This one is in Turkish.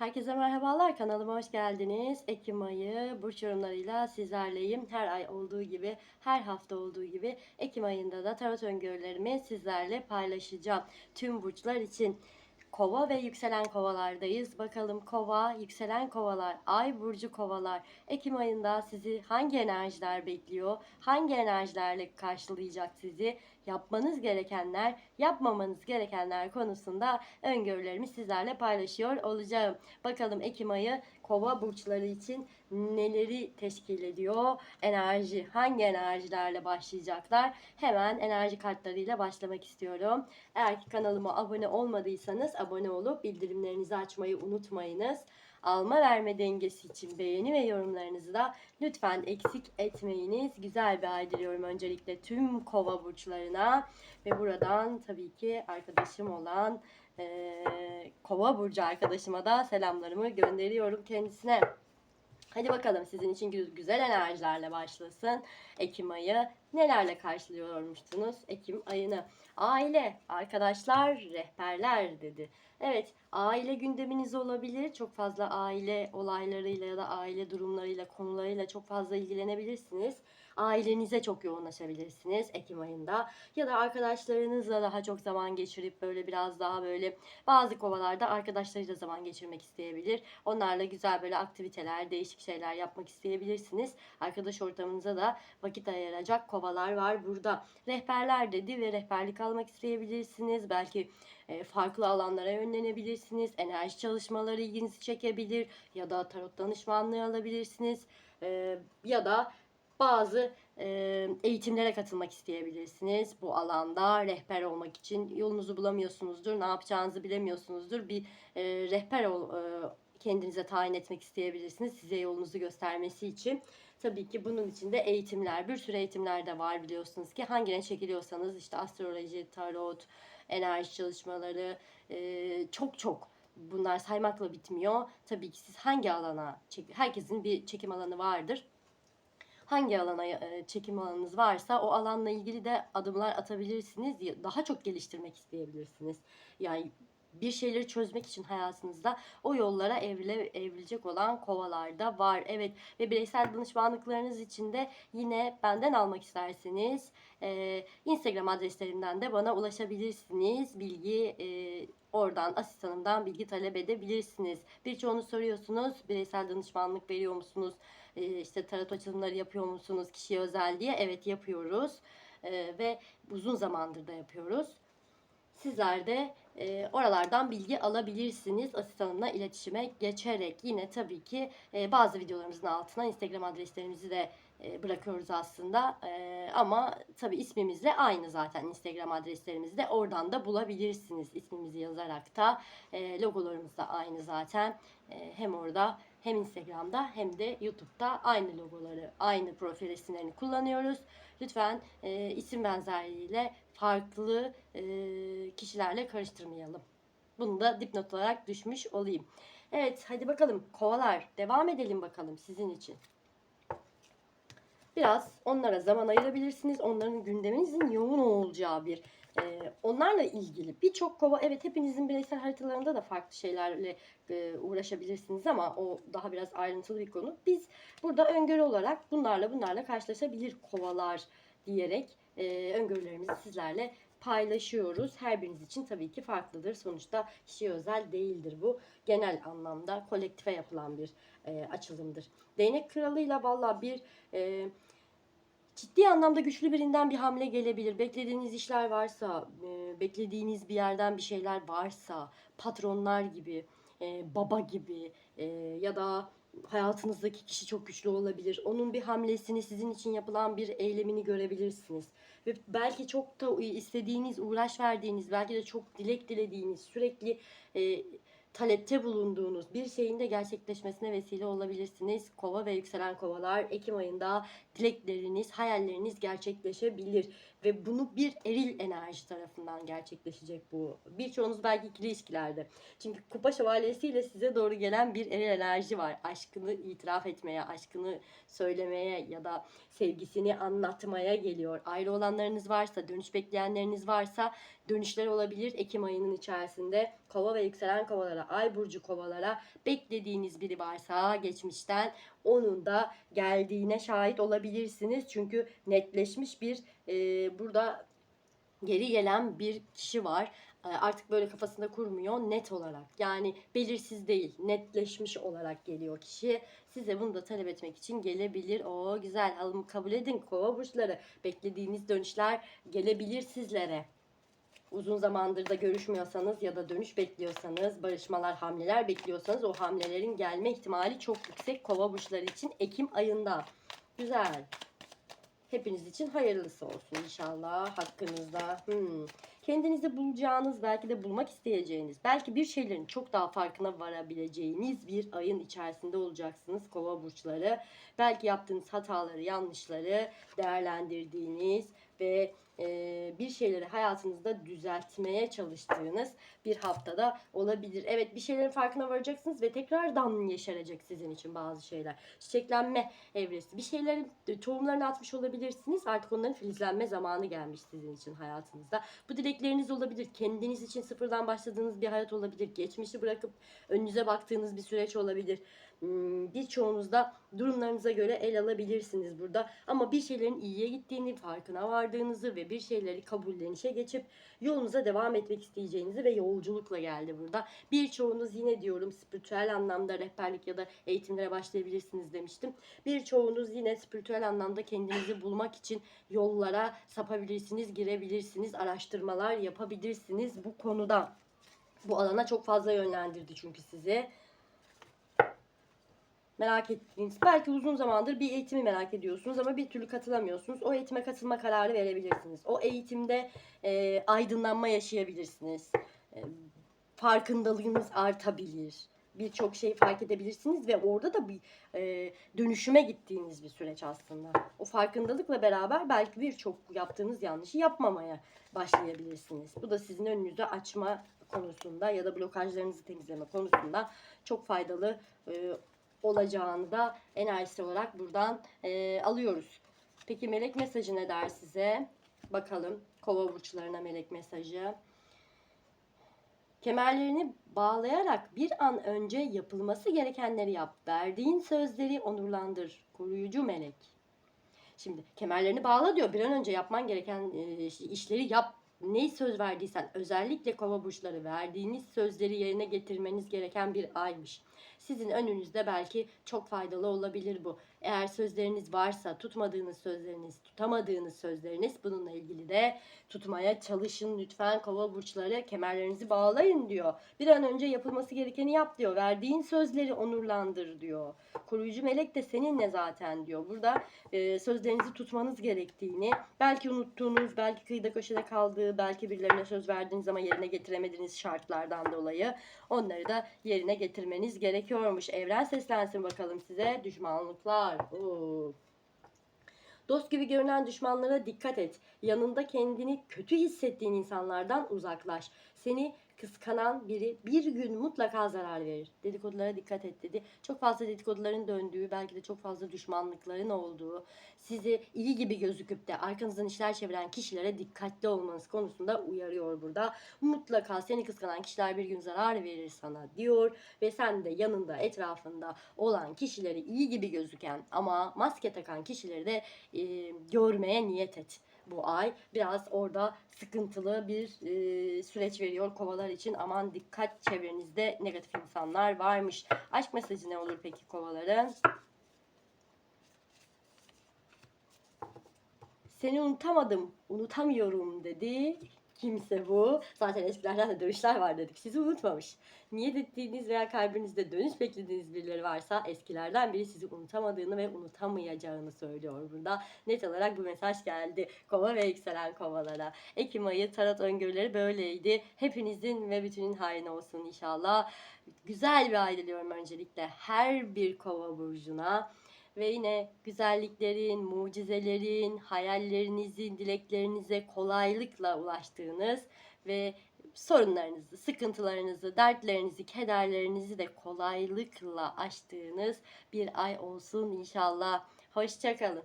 Herkese merhabalar, kanalıma hoş geldiniz. Ekim ayı burç yorumlarıyla sizlerleyim. Her ay olduğu gibi, her hafta olduğu gibi Ekim ayında da tarot öngörülerimi sizlerle paylaşacağım. Tüm burçlar için Kova ve yükselen kovalardayız. Bakalım kova, yükselen kovalar, ay burcu kovalar. Ekim ayında sizi hangi enerjiler bekliyor? Hangi enerjilerle karşılayacak sizi? Yapmanız gerekenler, yapmamanız gerekenler konusunda öngörülerimi sizlerle paylaşıyor olacağım. Bakalım Ekim ayı kova burçları için neleri teşkil ediyor? Enerji, hangi enerjilerle başlayacaklar? Hemen enerji kartlarıyla başlamak istiyorum. Eğer ki kanalıma abone olmadıysanız abone olup bildirimlerinizi açmayı unutmayınız. Alma verme dengesi için beğeni ve yorumlarınızı da lütfen eksik etmeyiniz. Güzel bir ay diliyorum öncelikle tüm kova burçlarına. Ve buradan tabii ki arkadaşım olan eee, kova burcu arkadaşıma da selamlarımı gönderiyorum kendisine. Hadi bakalım sizin için gü- güzel enerjilerle başlasın. Ekim ayı nelerle karşılıyormuşsunuz Ekim ayını? Aile, arkadaşlar, rehberler dedi. Evet, aile gündeminiz olabilir. Çok fazla aile olaylarıyla ya da aile durumlarıyla, konularıyla çok fazla ilgilenebilirsiniz. Ailenize çok yoğunlaşabilirsiniz Ekim ayında. Ya da arkadaşlarınızla daha çok zaman geçirip böyle biraz daha böyle bazı kovalarda arkadaşlarıyla zaman geçirmek isteyebilir. Onlarla güzel böyle aktiviteler, değişik şeyler yapmak isteyebilirsiniz. Arkadaş ortamınıza da vakit ayıracak kovalar var burada. Rehberler dedi ve rehberlik almak isteyebilirsiniz. Belki e, farklı alanlara yönlenebilirsiniz. Enerji çalışmaları ilginizi çekebilir ya da tarot danışmanlığı alabilirsiniz. E, ya da bazı eğitimlere katılmak isteyebilirsiniz. Bu alanda rehber olmak için yolunuzu bulamıyorsunuzdur, ne yapacağınızı bilemiyorsunuzdur. Bir rehber ol, kendinize tayin etmek isteyebilirsiniz size yolunuzu göstermesi için. Tabii ki bunun için de eğitimler, bir sürü eğitimler de var biliyorsunuz ki hangine çekiliyorsanız işte astroloji, tarot, enerji çalışmaları çok çok bunlar saymakla bitmiyor. Tabii ki siz hangi alana, çek- herkesin bir çekim alanı vardır hangi alana çekim alanınız varsa o alanla ilgili de adımlar atabilirsiniz. Daha çok geliştirmek isteyebilirsiniz. Yani bir şeyleri çözmek için hayatınızda o yollara evrile, evrilecek olan kovalar da var. Evet ve bireysel danışmanlıklarınız için de yine benden almak isterseniz e, Instagram adreslerimden de bana ulaşabilirsiniz. Bilgi e, oradan asistanımdan bilgi talep edebilirsiniz. Birçoğunu soruyorsunuz bireysel danışmanlık veriyor musunuz? E, işte tarot açılımları yapıyor musunuz kişiye özel diye. Evet yapıyoruz E, ve uzun zamandır da yapıyoruz. Sizler de e, oralardan bilgi alabilirsiniz asistanımla iletişime geçerek. Yine tabii ki e, bazı videolarımızın altına Instagram adreslerimizi de e, bırakıyoruz aslında. E, ama tabii ismimizle aynı zaten Instagram adreslerimizi de oradan da bulabilirsiniz. İsmimizi yazarak da e, logolarımız da aynı zaten. E, hem orada hem Instagram'da hem de YouTube'da aynı logoları, aynı profil resimlerini kullanıyoruz. Lütfen e, isim benzerliğiyle farklı e, kişilerle karıştırmayalım. Bunu da dipnot olarak düşmüş olayım. Evet hadi bakalım kovalar devam edelim bakalım sizin için. Biraz onlara zaman ayırabilirsiniz. Onların gündeminizin yoğun olacağı bir onlarla ilgili birçok kova evet hepinizin bireysel haritalarında da farklı şeylerle e, uğraşabilirsiniz ama o daha biraz ayrıntılı bir konu. Biz burada öngörü olarak bunlarla bunlarla karşılaşabilir kovalar diyerek e, öngörülerimizi sizlerle paylaşıyoruz. Her biriniz için tabii ki farklıdır. Sonuçta kişiye özel değildir bu. Genel anlamda kolektife yapılan bir e, açılımdır. Değnek kralıyla valla bir e, ciddi anlamda güçlü birinden bir hamle gelebilir. Beklediğiniz işler varsa, e, beklediğiniz bir yerden bir şeyler varsa, patronlar gibi, e, baba gibi e, ya da hayatınızdaki kişi çok güçlü olabilir. Onun bir hamlesini, sizin için yapılan bir eylemini görebilirsiniz. Ve belki çok da istediğiniz, uğraş verdiğiniz, belki de çok dilek dilediğiniz, sürekli e, talepte bulunduğunuz bir şeyin de gerçekleşmesine vesile olabilirsiniz. Kova ve yükselen kovalar Ekim ayında dilekleriniz, hayalleriniz gerçekleşebilir. ve bunu bir eril enerji tarafından gerçekleşecek bu. Birçoğunuz belki ikili ilişkilerde. Çünkü kupa şövalyesiyle size doğru gelen bir eril enerji var. Aşkını itiraf etmeye, aşkını söylemeye ya da sevgisini anlatmaya geliyor. Ayrı olanlarınız varsa, dönüş bekleyenleriniz varsa dönüşler olabilir Ekim ayının içerisinde. Kova ve yükselen kovalara, ay burcu kovalara beklediğiniz biri varsa geçmişten onun da geldiğine şahit olabilirsiniz. Çünkü netleşmiş bir e, burada geri gelen bir kişi var. E, Artık böyle kafasında kurmuyor net olarak. Yani belirsiz değil, netleşmiş olarak geliyor kişi. Size bunu da talep etmek için gelebilir. O güzel alım kabul edin kova burçları. Beklediğiniz dönüşler gelebilir sizlere. Uzun zamandır da görüşmüyorsanız ya da dönüş bekliyorsanız, barışmalar, hamleler bekliyorsanız o hamlelerin gelme ihtimali çok yüksek kova burçları için Ekim ayında. Güzel. Hepiniz için hayırlısı olsun inşallah hakkınızda. Hmm. Kendinizi bulacağınız, belki de bulmak isteyeceğiniz, belki bir şeylerin çok daha farkına varabileceğiniz bir ayın içerisinde olacaksınız kova burçları. Belki yaptığınız hataları, yanlışları değerlendirdiğiniz ve bir şeyleri hayatınızda düzeltmeye çalıştığınız bir haftada olabilir. Evet bir şeylerin farkına varacaksınız ve tekrardan yeşerecek sizin için bazı şeyler. Çiçeklenme evresi. Bir şeylerin tohumlarını atmış olabilirsiniz. Artık onların filizlenme zamanı gelmiş sizin için hayatınızda. Bu dilekleriniz olabilir. Kendiniz için sıfırdan başladığınız bir hayat olabilir. Geçmişi bırakıp önünüze baktığınız bir süreç olabilir. Hmm, Birçoğunuzda durumlarınıza göre el alabilirsiniz burada. Ama bir şeylerin iyiye gittiğini, farkına vardığınızı ve bir şeyleri kabullenişe geçip yolunuza devam etmek isteyeceğinizi ve yolculukla geldi burada. Birçoğunuz yine diyorum spiritüel anlamda rehberlik ya da eğitimlere başlayabilirsiniz demiştim. Birçoğunuz yine spiritüel anlamda kendinizi bulmak için yollara sapabilirsiniz, girebilirsiniz, araştırmalar yapabilirsiniz bu konuda. Bu alana çok fazla yönlendirdi çünkü sizi merak ettiğiniz, belki uzun zamandır bir eğitimi merak ediyorsunuz ama bir türlü katılamıyorsunuz. O eğitime katılma kararı verebilirsiniz. O eğitimde e, aydınlanma yaşayabilirsiniz. E, farkındalığınız artabilir. Birçok şeyi fark edebilirsiniz ve orada da bir e, dönüşüme gittiğiniz bir süreç aslında. O farkındalıkla beraber belki birçok yaptığınız yanlışı yapmamaya başlayabilirsiniz. Bu da sizin önünüzü açma konusunda ya da blokajlarınızı temizleme konusunda çok faydalı e, olacağını da enerjisi olarak buradan e, alıyoruz. Peki melek mesajı ne der size? Bakalım kova burçlarına melek mesajı. Kemerlerini bağlayarak bir an önce yapılması gerekenleri yap. Verdiğin sözleri onurlandır. Koruyucu melek. Şimdi kemerlerini bağla diyor. Bir an önce yapman gereken e, işleri yap. Neyi söz verdiysen özellikle kova burçları verdiğiniz sözleri yerine getirmeniz gereken bir aymış. Sizin önünüzde belki çok faydalı olabilir bu. Eğer sözleriniz varsa tutmadığınız sözleriniz, tutamadığınız sözleriniz bununla ilgili de tutmaya çalışın lütfen kova burçları kemerlerinizi bağlayın diyor. Bir an önce yapılması gerekeni yap diyor. Verdiğin sözleri onurlandır diyor. Koruyucu melek de seninle zaten diyor. Burada e, sözlerinizi tutmanız gerektiğini, belki unuttuğunuz, belki kıyıda köşede kaldığı, belki birilerine söz verdiğiniz ama yerine getiremediğiniz şartlardan dolayı onları da yerine getirmeniz gerekiyormuş. Evren seslensin bakalım size. Düşmanlıklar. Oo. Dost gibi görünen düşmanlara dikkat et. Yanında kendini kötü hissettiğin insanlardan uzaklaş. Seni kıskanan biri bir gün mutlaka zarar verir. Dedikodulara dikkat et dedi. Çok fazla dedikoduların döndüğü, belki de çok fazla düşmanlıkların olduğu, sizi iyi gibi gözüküp de arkanızdan işler çeviren kişilere dikkatli olmanız konusunda uyarıyor burada. Mutlaka seni kıskanan kişiler bir gün zarar verir sana diyor ve sen de yanında, etrafında olan kişileri iyi gibi gözüken ama maske takan kişileri de e, görmeye niyet et bu ay. Biraz orada sıkıntılı bir e, süreç veriyor kovalar için. Aman dikkat çevrenizde negatif insanlar varmış. Aşk mesajı ne olur peki kovaların? Seni unutamadım, unutamıyorum dedi. Kimse bu. Zaten eskilerden de dönüşler var dedik. Sizi unutmamış. Niyet ettiğiniz veya kalbinizde dönüş beklediğiniz birileri varsa eskilerden biri sizi unutamadığını ve unutamayacağını söylüyor burada. Net olarak bu mesaj geldi. Kova ve yükselen kovalara. Ekim ayı tarot öngörüleri böyleydi. Hepinizin ve bütünün hayrına olsun inşallah. Güzel bir ay diliyorum öncelikle her bir kova burcuna. Ve yine güzelliklerin, mucizelerin, hayallerinizin, dileklerinize kolaylıkla ulaştığınız ve sorunlarınızı, sıkıntılarınızı, dertlerinizi, kederlerinizi de kolaylıkla aştığınız bir ay olsun inşallah. Hoşçakalın.